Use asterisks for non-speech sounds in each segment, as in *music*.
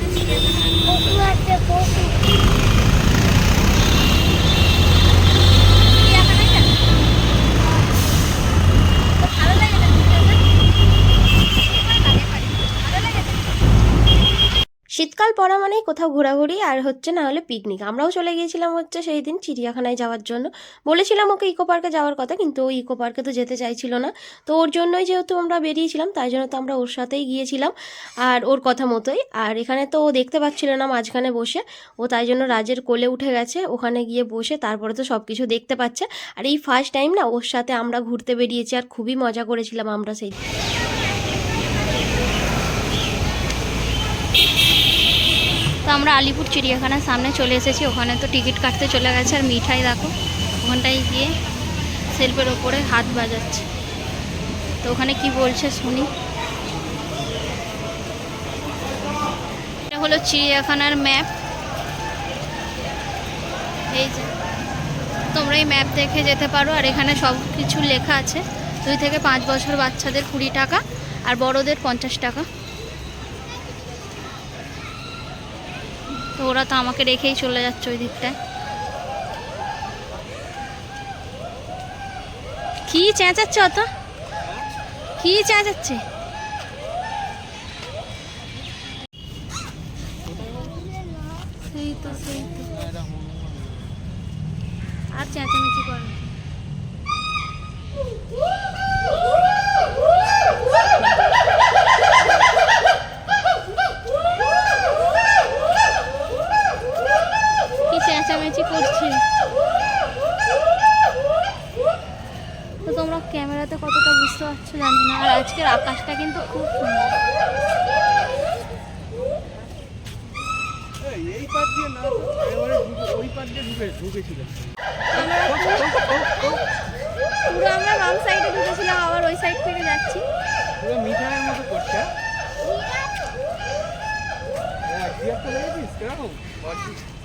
Vamos lá, pouco. পড়া মানেই কোথাও ঘোরাঘুরি আর হচ্ছে না হলে পিকনিক আমরাও চলে গিয়েছিলাম হচ্ছে সেই দিন চিড়িয়াখানায় যাওয়ার জন্য। বলেছিলাম ওকে ইকো পার্কে যাওয়ার কথা, কিন্তু ও ইকো পার্কে তো যেতে চাইছিল না। তো ওর জন্যই যেহেতু আমরা বেরিয়েছিলাম, তাই জন্য তো আমরা ওর সাথেই গিয়েছিলাম আর ওর কথা মতোই। আর এখানে তো ও দেখতে পাচ্ছিল না মাঝখানে বসে, ও তাই জন্য রাজের কোলে উঠে গেছে, ওখানে গিয়ে বসে তারপরে তো সব কিছু দেখতে পাচ্ছে। আর এই ফার্স্ট টাইম না ওর সাথে আমরা ঘুরতে বেরিয়েছি, আর খুবই মজা করেছিলাম আমরা সেই তো আমরা আলিপুর চিড়িয়াখানার সামনে চলে এসেছি। ওখানে তো টিকিট কাটতে চলে গেছে। আর মিঠাই দেখো, ওখানটায় গিয়ে সেলফের ওপরে হাত বাজাচ্ছে। তো ওখানে কি বলছে শুনি। এটা হলো চিড়িয়াখানার ম্যাপ। এই যে, তোমরা এই ম্যাপ দেখে যেতে পারো। আর এখানে সব কিছু লেখা আছে। দুই থেকে পাঁচ বছর বাচ্চাদের কুড়ি টাকা আর বড়দের পঞ্চাশ টাকা। ওরা তো আমাকে রেখেই চলে যাচ্ছে ওই দিকটায়। কি চেঁচাচ্ছে অত? কি চেঁচাচ্ছে? সেই তো সেই তো। আর চেঁচামেচি করে না। কি চেঁচামেচি করছে। তো তোমরা ক্যামেরাতে কতটা বুঝতে পারছ জানি না আর আজকের আকাশটা কিন্তু খুব সুন্দর। পার আমরা সাইডে ঢুকেছিলাম আবার ওই সাইড থেকে যাচ্ছি। পুরো মিঠাইয়ের মতো করছে। অরিজিনাল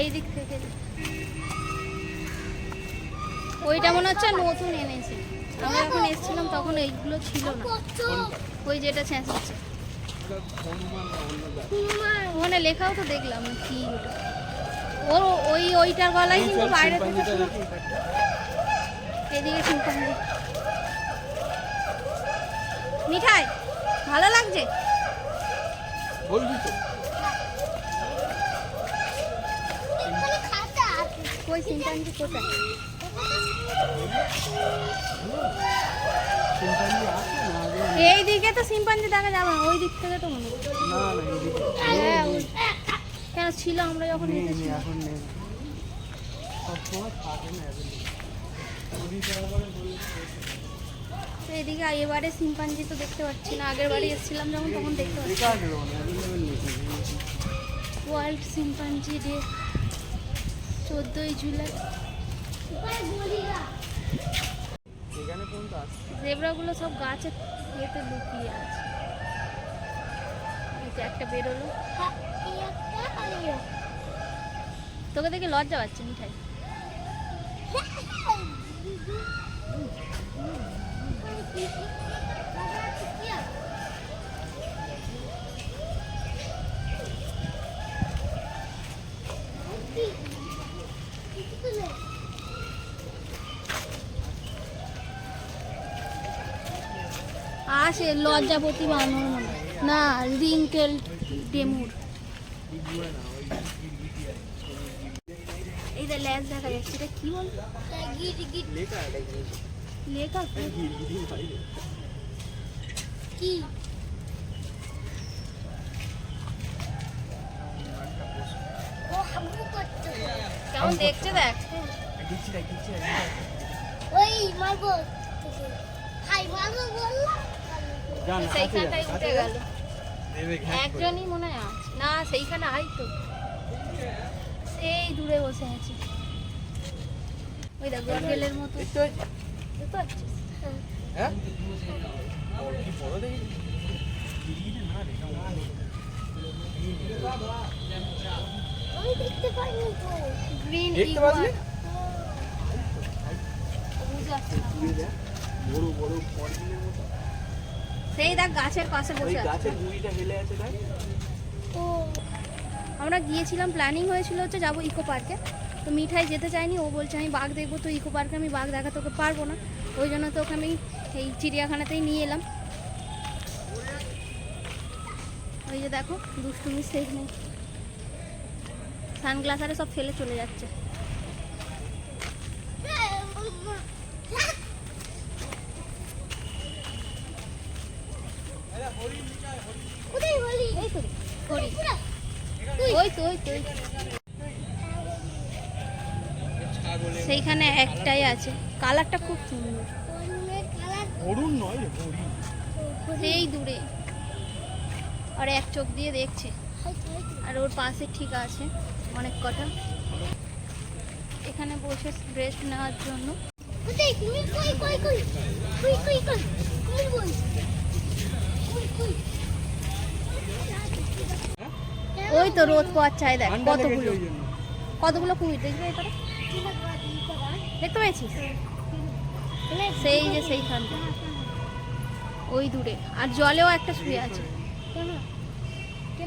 এই দিক থেকে। ওইটা মনে হচ্ছে নতুন এনেছে। আমরা যখন এসেছিলাম তখন এইগুলো ছিল না। ওই যেটা চেঁচাচ্ছে ওখানে লেখাও তো দেখলাম কি ওটা। ওর ওই ওইটার গলায় কিন্তু বাইরে থেকে এদিকে শিল্পাঞ্জি মিঠাই ভালো লাগছে? বলবি তো? কই কোথায়? এই দিকে তো শিম্পাঞ্জি দেখা যাবে না ওই দিক থেকে তো মনে। না হ্যাঁ কেন ছিল আমরা যখন এসেছি? এখন নেই। থাকে না এদিকে এবারে সিম্পাঞ্জি তো দেখতে পাচ্ছি না আগের বারে এসেছিলাম যখন তখন দেখতে পাচ্ছি ওয়ার্ল্ড শিম্পাঞ্জি ডে চোদ্দোই জুলাই। জেব্রাগুলো সব গাছের ইয়েতে লুকিয়ে আছে। এই যে একটা বেরোলো। তোকে দেখে লজ্জা পাচ্ছে মিঠাই। *laughs* আসে লজ্জাপতি বানর না রিঙ্কেল ডেমুর। এই যে ল্যাস দেখা যাচ্ছে, এটা কি বল? লেখা কি? কেমন দেখ? ওই সেইখানটাই উঠে গেল। একজনই মনে হয় না সেইখানে আই তো সেই দূরে বসে আছে ওই দেখ গেলের মতো? হ্যাঁ দেখতে পাইনি তো গ্রিন দেখতে। দূরে দেখ বড় বড় পরদিনের মতো সেই দেখ গাছের পাশে বসে আছে। গুড়িটা হেলে আছে দেখ। ও আমরা গিয়েছিলাম প্ল্যানিং হয়েছিল হচ্ছে যাব ইকো পার্কে তো মিঠাই যেতে চাইনি ও বলছে আমি বাঘ দেখব তো ইকো পার্কে আমি বাঘ দেখাতে ওকে পারব না। ওই জন্য তো ওকে আমি এই চিড়িয়াখানাতেই নিয়ে এলাম। ওই যে দেখো দুষ্টুমি শেষ নেই। সানগ্লাস আরে সব ফেলে চলে যাচ্ছে কোথায় বলি এই তো করি। ওই তো ওই তো সেইখানে একটাই আছে। কালারটা খুব সুন্দর। নয় সেই দূরে। আর এক চোখ দিয়ে দেখছে। আর ওর পাশে ঠিক আছে অনেক কটা। এখানে বসে রেস্ট নেওয়ার জন্য। কোথায়? কুমির কই কই কই? কই কই কই? কুমির বই কই কই? ওই তো রোদ চাই দেখ কতগুলো? কতগুলো কুমির দেখবে দেখতে পেয়েছিস? সেই যে সেইখানটা ওই দূরে। আর জলেও একটা শুয়ে আছে।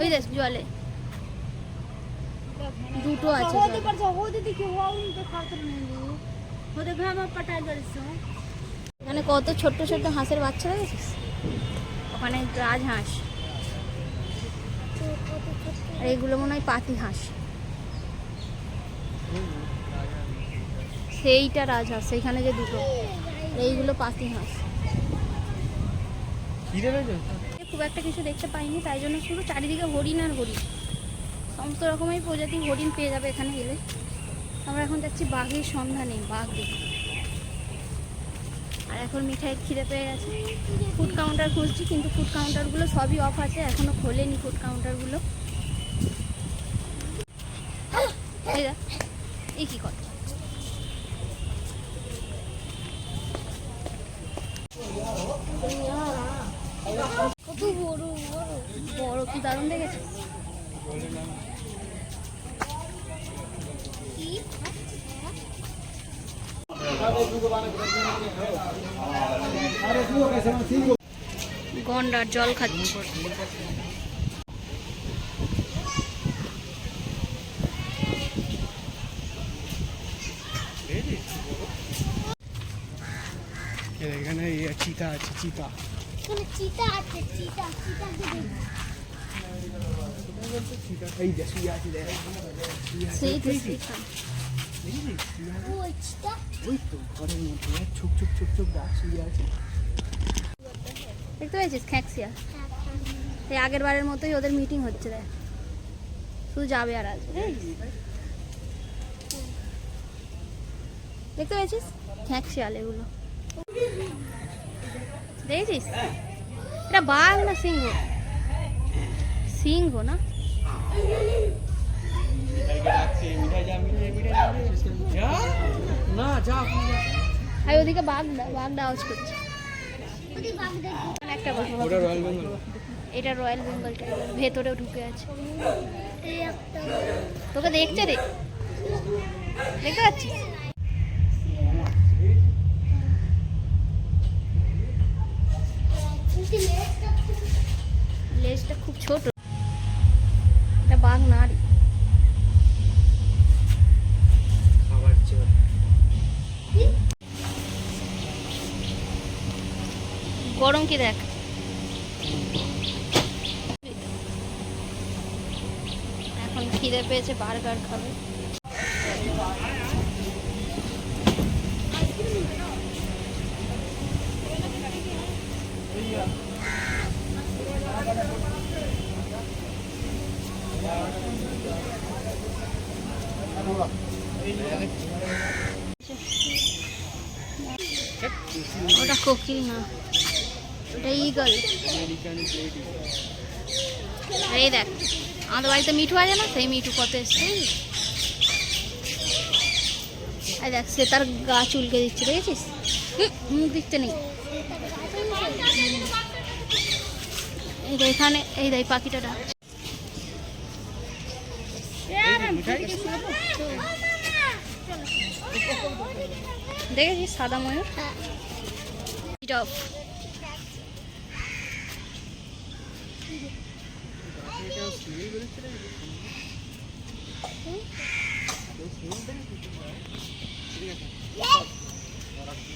ওই দেখ জলে। দুটো আছে জলে। এখানে কত ছোট্ট ছোট্ট হাঁসের বাচ্চা দেখেছিস? ওখানে রাজহাঁস। আর এগুলো মনে হয় পাতি হাঁস। সেইটা রাজহাঁস সেইখানে যে দুটো। এইগুলো পাতি হাঁস। খুব একটা কিছু দেখতে পাইনি তাই জন্য শুধু চারিদিকে হরিণ আর হরিণ। সমস্ত রকমের প্রজাতির হরিণ পেয়ে যাবে এখানে গেলে। আমরা এখন যাচ্ছি বাঘের সন্ধানে বাঘ দেখি আর এখন মিঠাইয়ের খিদে পেয়ে গেছে। ফুড কাউন্টার খুঁজছি, কিন্তু ফুড কাউন্টারগুলো সবই অফ আছে, এখনও খোলেনি ফুড কাউন্টারগুলো এই কি কথা কত বড় বড়। বড় কি দারুণ দেখেছিস গন্ডার জল খাচ্ছি এই এখানে এই চিতা আছে চিতা এখানে চিতা আছে চিতা চিতা চিতা এই যে শুয়ে আছে দেখ শুয়ে আছে। সেই তো দেখেছিস? সেইখানে। দেখেছিস? শুয়ে আছে। ওই চিতা ওই তো ঘরের মধ্যে ছুক ছুক ছুক ছুক ডাক শুয়ে আছে। দেখতে পেয়েছিস খ্যাঁকসিয়া? এই আগের বারের মতোই ওদের মিটিং হচ্ছে দেখ শুধু যাবে আর আসবে। দেখতে পেয়েছিস? খ্যাঁকশিয়াল এগুলো দেখেছিস? এটা বাঘ না সিংহ? সিংহ না? যা। না যা আপনি যা। আর ওদিকে বাঘ বাঘ আওয়াজ করছে। বাঘ একটা বেঙ্গল এটা রয়্যাল বেঙ্গল টাইগার ভেতরেও ঢুকে আছে। তোকে দেখছে রে? দেখতে পাচ্ছিস? লেজটা লেজটা খুব ছোট। এটা বাঘ না রে। গরম কি দেখ? এখন খিদে পেয়েছে বার্গার খাবে। ওটা কোকিল না। ওটা ইগল এই দেখ আমাদের বাড়িতে মিঠু আছে না? সেই মিঠু কত এসছে এই দেখ সে তার গা চুলকে দিচ্ছে দেখেছিস? মুখ দিচ্ছে নেই। এই এখানে এই দেখ পাখিটা ডাকছে দেখেছিস সাদা ময়ূর? টপ রাখালি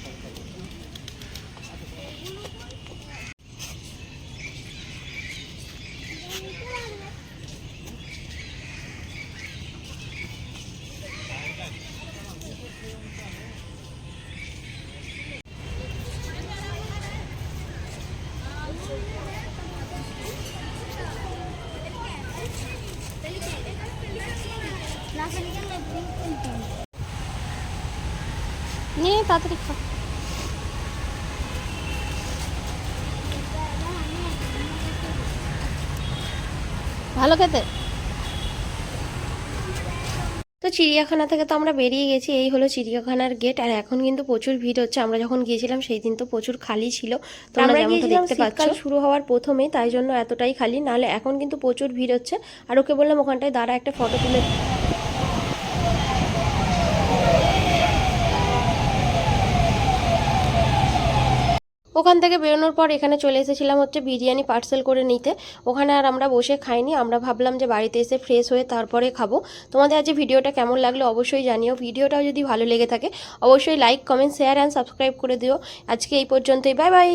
তাড়াতাড়ি খা ভালো খেতে? তো চিড়িয়াখানা থেকে তো আমরা বেরিয়ে গেছি এই হলো চিড়িয়াখানার গেট আর এখন কিন্তু প্রচুর ভিড় হচ্ছে। আমরা যখন গিয়েছিলাম সেই দিন তো প্রচুর খালি ছিল। তো আমরা যেমনটা দেখতে পাচ্ছ। শুরু হওয়ার প্রথমেই তাই জন্য এতটাই খালি। নাহলে এখন কিন্তু প্রচুর ভিড় হচ্ছে। আর ওকে বললাম ওখানটায় দাঁড়া একটা ফটো তুলে ওখান থেকে বেরোনোর পর এখানে চলে এসেছিলাম হচ্ছে বিরিয়ানি পার্সেল করে নিতে। ওখানে আর আমরা বসে খাইনি, আমরা ভাবলাম যে বাড়িতে এসে ফ্রেশ হয়ে তারপরে খাব। তোমাদের আজ ভিডিওটা কেমন লাগল অবশ্যই জানিও। ভিডিওটাও যদি ভালো লেগে থাকে, অবশ্যই like comment share and subscribe করে দিও। আজকে এই পর্যন্তই বাই বাই